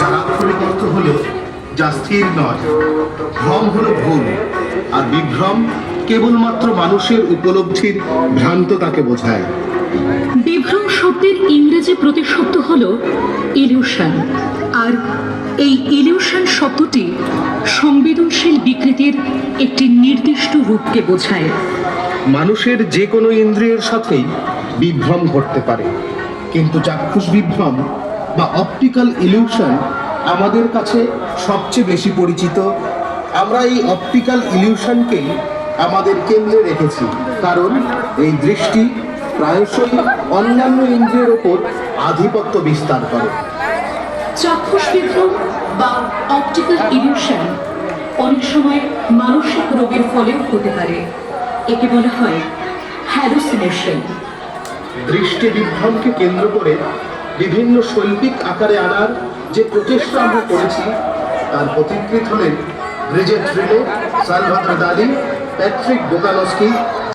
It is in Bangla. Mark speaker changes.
Speaker 1: যারা আক্ষরিক অর্থ হলো যা স্থির নয় ভ্রম হলো ভুল আর বিভ্রম কেবলমাত্র মানুষের উপলব্ধির ভ্রান্ততাকে বোঝায়।
Speaker 2: বিভ্রম শব্দের ইংরেজি প্রতিশব্দ হল ইলিউশন আর এই ইলিউশন শব্দটি সংবেদনশীল বিকৃতির একটি নির্দিষ্ট রূপকে বোঝায়।
Speaker 1: মানুষের যে কোনো ইন্দ্রিয়ের সাথেই বিভ্রম ঘটতে পারে কিন্তু চাক্ষুষ বিভ্রম বা অপটিক্যাল ইলিউশন আমাদের কাছে সবচেয়ে বেশি পরিচিত। আমরা এই অপটিক্যাল ইলিউশনকেই আমাদের কেন্দ্রে রেখেছি। কারণ এই দৃষ্টি প্রায়শই অন্যান্য ইন্দ্রিয়ের ওপর আধিপত্য বিস্তার করে।
Speaker 2: চাক্ষুষ বিভ্রম বা অপটিক্যাল ইলিউশন অনেক সময় মানসিক রোগের ফলেও হতে পারে। একে বলা হয় হ্যালুসিনেশন
Speaker 1: দৃষ্টি বিভ্রমকে কেন্দ্র করে বিভিন্ন শৈল্পিক আকারে আনার যে প্রচেষ্টা আমরা করেছি, তার পথিকৃত হলেন ব্রিজেট রিলে, সালভাদ্র দালি, প্যাট্রিক বোকানস্কি